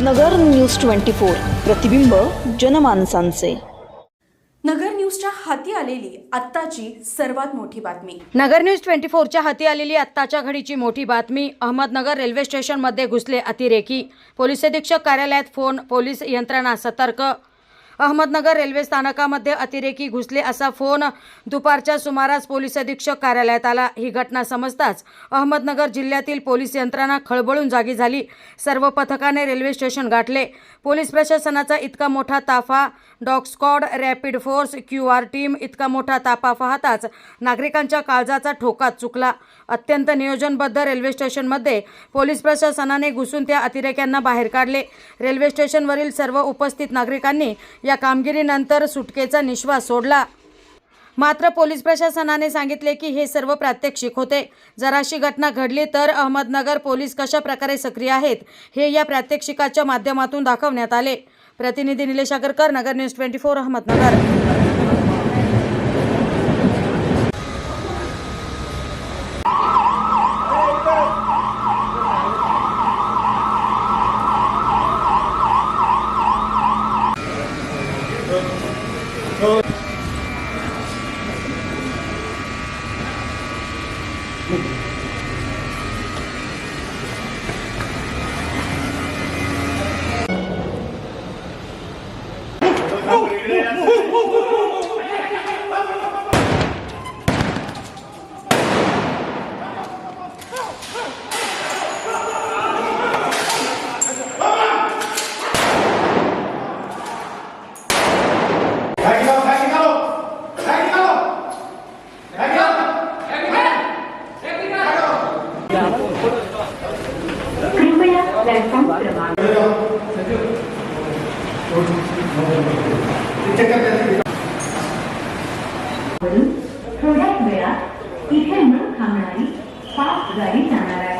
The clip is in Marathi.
नगर न्यूज ट्वेंटी फोर प्रतिबिंब जनमानसांचे. नगर न्यूजच्या हाती आलेली आत्ताची सर्वात मोठी बातमी. नगर न्यूज ट्वेंटी फोरच्या हाती आलेली आत्ताच्या घडीची मोठी बातमी अहमदनगर रेल्वे स्टेशनमध्ये घुसले अतिरेकी. पोलीस अधीक्षक कार्यालयात फोन पोलीस यंत्रणा सतर्क. अहमदनगर रेल्वे स्थानकामध्ये अतिरेकी घुसले असा फोन दुपारच्या सुमारास पोलीस अधीक्षक कार्यालयात आला. ही घटना समजताच अहमदनगर जिल्ह्यातील पोलीस यंत्रणा खळबळून जागी झाली. सर्व पथकाने रेल्वे स्टेशन गाठले. पोलीस प्रशासनाचा इतका मोठा ताफा dog rapid force Q R team इतका मोठा ताफा पाहताच नागरिकांच्या काळजाचा ठोका चुकला. अत्यंत नियोजनबद्ध रेल्वे स्टेशनमध्ये पोलीस प्रशासनाने घुसून त्या अतिरेक्यांना बाहेर काढले. रेल्वे स्टेशनवरील सर्व उपस्थित नागरिकांनी या कामगिरीनंतर सुटकेचा निश्वास सोडला. मात्र पोलीस प्रशासनाने सांगितले की हे सर्व प्रात्यक्षिक होते. जराशी घटना घडली तर अहमदनगर पोलीस कशा प्रकारे सक्रिय आहेत हे या प्रात्यक्षिकाच्या माध्यमातून दाखवण्यात आले. प्रतिनिधी Nilesh Agarkar Nagar news twenty four Ahmednagar. Oh. थोड्याच वेळात इथे न थांबणारी फास्ट गाडी जाणार आहे